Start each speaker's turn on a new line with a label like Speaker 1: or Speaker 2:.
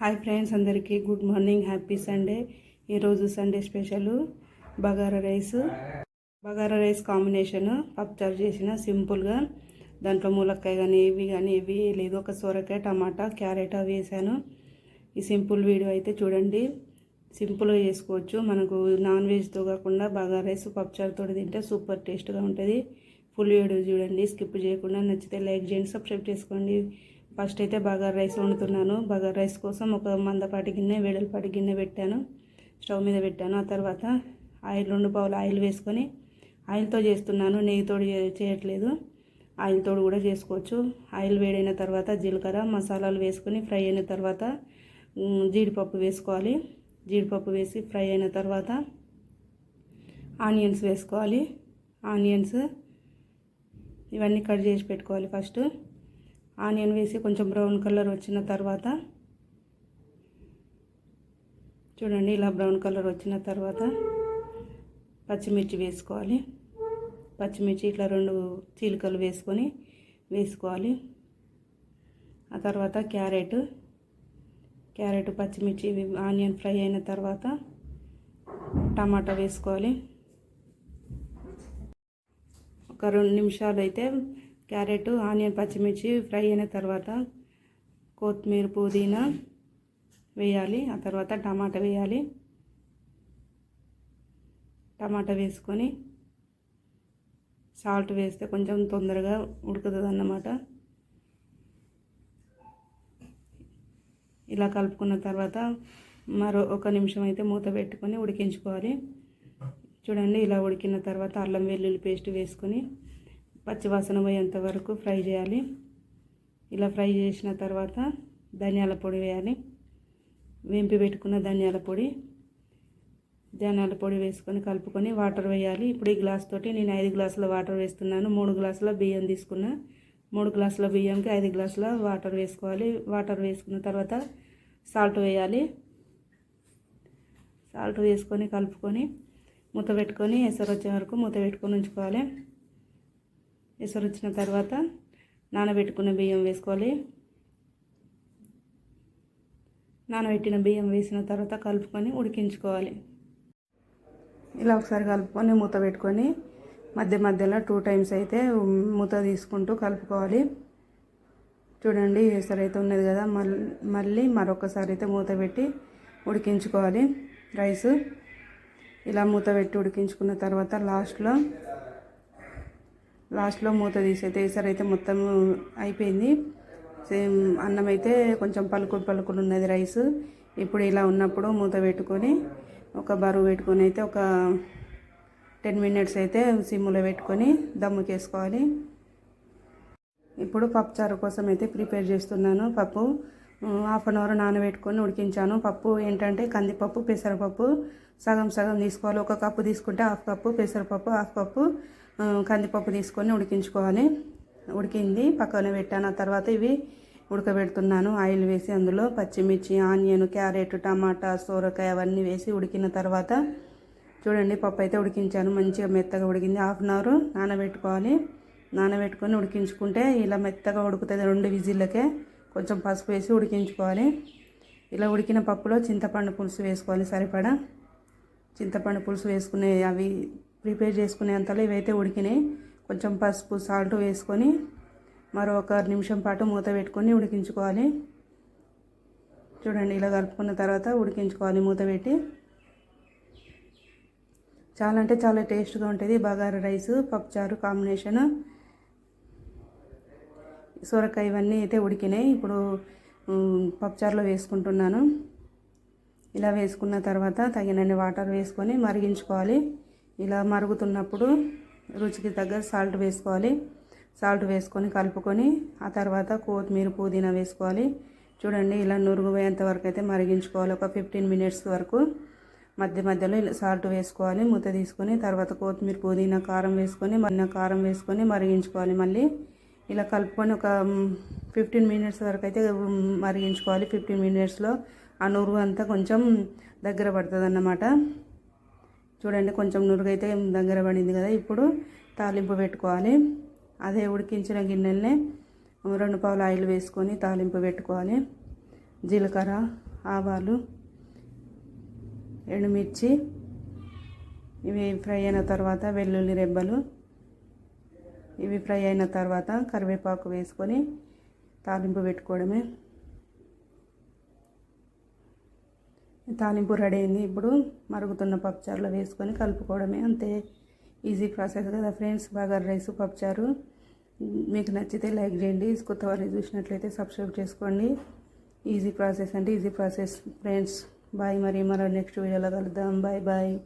Speaker 1: Hi friends అందరికీ good morning happy Sunday. ఈరోజు Sunday special bagara rice. Bagara rice combination పప్పుచారు చేసిన సింపుల్గా. దాంట్లో ములక్కాయ కానీ ఇవి కానీ ఇవి లేదు. ఒక సొరకాయ టమాటా క్యారెట్ అవి వేసాను ఈ సింపుల్ వీడియో అయితే చూడండి. సింపుల్గా చేసుకోవచ్చు. మనకు నాన్ వెజ్తో కాకుండా బగారా రైస్ పప్పుచారుతో తింటే సూపర్ టేస్ట్గా ఉంటుంది. ఫుల్ వీడియో చూడండి. స్కిప్ చేయకుండా నచ్చితే లైక్ చేయండి సబ్స్క్రైబ్ చేసుకోండి. ఫస్ట్ అయితే బగార్ రైస్ వండుతున్నాను. బగార్ రైస్ కోసం ఒక మందపాటి గిన్నె వేడలపాటి గిన్నె పెట్టాను. స్టవ్ మీద పెట్టాను. ఆ తర్వాత ఆయిల్ రెండు పావులు ఆయిల్ వేసుకొని ఆయిల్తో చేస్తున్నాను. నెయ్యితో చేయట్లేదు. ఆయిల్తో కూడా చేసుకోవచ్చు. ఆయిల్ వేడైన తర్వాత జీలకర్ర మసాలాలు వేసుకొని ఫ్రై అయిన తర్వాత జీడిపప్పు వేసుకోవాలి. జీడిపప్పు వేసి ఫ్రై అయిన తర్వాత ఆనియన్స్ వేసుకోవాలి. ఆనియన్స్ ఇవన్నీ కట్ చేసి పెట్టుకోవాలి ఫస్ట్. ఆనియన్ వేసి కొంచెం బ్రౌన్ కలర్ వచ్చిన తర్వాత చూడండి ఇలా బ్రౌన్ కలర్ వచ్చిన తర్వాత పచ్చిమిర్చి వేసుకోవాలి. పచ్చిమిర్చి ఇట్లా రెండు చీలికలు వేసుకొని వేసుకోవాలి. ఆ తర్వాత క్యారెట్ క్యారెట్ పచ్చిమిర్చి ఆనియన్ ఫ్రై అయిన తర్వాత టమాటా వేసుకోవాలి. ఒక రెండు నిమిషాలు అయితే క్యారెట్ ఆనియన్ పచ్చిమిర్చి ఫ్రై అయిన తర్వాత కొత్తిమీర పుదీనా వేయాలి. ఆ తర్వాత టమాటా వేయాలి. టమాటా వేసుకొని సాల్ట్ వేస్తే కొంచెం తొందరగా ఉడుకుతుంది అన్నమాట ఇలా కలుపుకున్న తర్వాత మరో ఒక నిమిషం అయితే మూత పెట్టుకొని ఉడికించుకోవాలి. చూడండి ఇలా ఉడికిన తర్వాత అల్లం వెల్లుల్లి పేస్ట్ వేసుకొని పచ్చివాసన పోయేంత వరకు ఫ్రై చేయాలి. ఇలా ఫ్రై చేసిన తర్వాత ధనియాల పొడి వేయాలి. వేంపి పెట్టుకున్న ధనియాల పొడి ధనియాల పొడి వేసుకొని కలుపుకొని వాటర్ వేయాలి. ఇప్పుడు ఈ గ్లాస్ తోటి నేను ఐదు గ్లాసుల వాటర్ వేస్తున్నాను. మూడు గ్లాసుల బియ్యం తీసుకున్న. మూడు గ్లాసుల బియ్యంకి ఐదు గ్లాసుల వాటర్ వేసుకోవాలి. వాటర్ వేసుకున్న తర్వాత సాల్ట్ వేయాలి. సాల్ట్ వేసుకొని కలుపుకొని మూత పెట్టుకొని ఎసరు వచ్చే వరకు మూత పెట్టుకొని ఉంచుకోవాలి. ఎసరు వచ్చిన తర్వాత నానబెట్టుకున్న బియ్యం వేసుకోవాలి. నానబెట్టిన బియ్యం వేసిన తర్వాత కలుపుకొని ఉడికించుకోవాలి. ఇలా ఒకసారి కలుపుకొని మూత పెట్టుకొని మధ్య మధ్యలో టూ టైమ్స్ అయితే మూత తీసుకుంటూ కలుపుకోవాలి. చూడండి ఎసరు అయితే ఉన్నది కదా మళ్ళీ మళ్ళీ మరొకసారి అయితే మూత పెట్టి ఉడికించుకోవాలి రైస్. ఇలా మూత పెట్టి ఉడికించుకున్న తర్వాత లాస్ట్లో లాస్ట్లో మూత తీసైతే ఈసారి అయితే మొత్తం అయిపోయింది. సేమ్ అన్నం అయితే కొంచెం పలుకుడు పలుకుడు ఉన్నది రైస్. ఇప్పుడు ఇలా ఉన్నప్పుడు మూత పెట్టుకొని ఒక బరువు పెట్టుకొని అయితే ఒక టెన్ మినిట్స్ అయితే సిమ్లో పెట్టుకొని దమ్ముకేసుకోవాలి ఇప్పుడు పప్పు చారు కోసం అయితే ప్రిపేర్ చేస్తున్నాను పప్పు. హాఫ్ అన్ అవర్ నానబెట్టుకొని ఉడికించాను. పప్పు ఏంటంటే కందిపప్పు పెసరపప్పు సగం సగం తీసుకోవాలి. ఒక కప్పు తీసుకుంటే హాఫ్ కప్పు పెసరపప్పు హాఫ్ కప్పు. కందిపప్పు తీసుకొని ఉడికించుకోవాలి. ఉడికింది పక్కన పెట్టాను. ఆ తర్వాత ఇవి ఉడకబెడుతున్నాను. ఆయిల్ వేసి అందులో పచ్చిమిర్చి ఆనియన్ క్యారెట్ టమాటా సోరకాయ అవన్నీ వేసి ఉడికిన తర్వాత చూడండి పప్పు అయితే ఉడికించాను. మంచిగా మెత్తగా ఉడికింది. హాఫ్ అన్ అవర్ నానబెట్టుకోవాలి. నానబెట్టుకొని ఉడికించుకుంటే ఇలా మెత్తగా ఉడుకుతుంది రెండు విజిల్లకే. కొంచెం పసుపు వేసి ఉడికించుకోవాలి. ఇలా ఉడికిన పప్పులో చింతపండు పులుసు వేసుకోవాలి సరిపడా. చింతపండు పులుసు వేసుకునే అవి ప్రిపేర్ చేసుకునే అంతలో ఇవైతే ఉడికినాయి. కొంచెం పసుపు సాల్ట్ వేసుకొని మరో ఒక నిమిషం పాటు మూత పెట్టుకొని ఉడికించుకోవాలి. చూడండి ఇలా కలుపుకున్న తర్వాత ఉడికించుకోవాలి మూత పెట్టి. చాలా అంటే చాలా టేస్ట్గా ఉంటుంది. బగారా రైస్ పప్పుచారు కాంబినేషన్. సొరకాయ ఇవన్నీ అయితే ఉడికినాయి. ఇప్పుడు పప్పుచారులో వేసుకుంటున్నాను. ఇలా వేసుకున్న తర్వాత తగినన్ని వాటర్ వేసుకొని మరిగించుకోవాలి. ఇలా మరుగుతున్నప్పుడు రుచికి తగ్గ సాల్ట్ వేసుకోవాలి. సాల్ట్ వేసుకొని కలుపుకొని ఆ తర్వాత కొత్తిమీర పుదీనా వేసుకోవాలి. చూడండి ఇలా నురుగుపోయేంత వరకు అయితే మరిగించుకోవాలి. ఒక ఫిఫ్టీన్ మినిట్స్ వరకు మధ్య మధ్యలో ఇలా సాల్ట్ వేసుకోవాలి. మూత తీసుకొని తర్వాత కొత్తిమీర పుదీనా కారం వేసుకొని మన కారం వేసుకొని మరిగించుకోవాలి మళ్ళీ. ఇలా కలుపుకొని ఒక ఫిఫ్టీన్ మినిట్స్ వరకు అయితే మరిగించుకోవాలి. ఫిఫ్టీన్ మినిట్స్లో ఆ నురుగు అంతా కొంచెం దగ్గర పడుతుంది అన్నమాట చూడండి కొంచెం నురుగైతే దగ్గర పడింది కదా ఇప్పుడు తాలింపు పెట్టుకోవాలి. అదే ఉడికించిన గిన్నెలనే రెండు పావులు ఆయిల్ వేసుకొని తాలింపు పెట్టుకోవాలి. జీలకర్ర ఆవాలు ఎండుమిర్చి ఇవి ఫ్రై అయిన తర్వాత వెల్లుల్లి రెబ్బలు ఇవి ఫ్రై అయిన తర్వాత కరివేపాకు వేసుకొని తాలింపు పెట్టుకోవడమే. తాలింపు రెడీ అయింది. ఇప్పుడు మరుగుతున్న పప్పుచారులో వేసుకొని కలుపుకోవడమే. అంతే. ఈజీ ప్రాసెస్ కదా ఫ్రెండ్స్. బాగా రైస్ పప్పుచారు. మీకు నచ్చితే లైక్ చేయండి. కొత్త వారిని చూసినట్లయితే సబ్స్క్రైబ్ చేసుకోండి. ఈజీ ప్రాసెస్ అంటే ఈజీ ప్రాసెస్ ఫ్రెండ్స్. బాయ్ మరి మరో నెక్స్ట్ వీడియోలో కలుద్దాం. Bye bye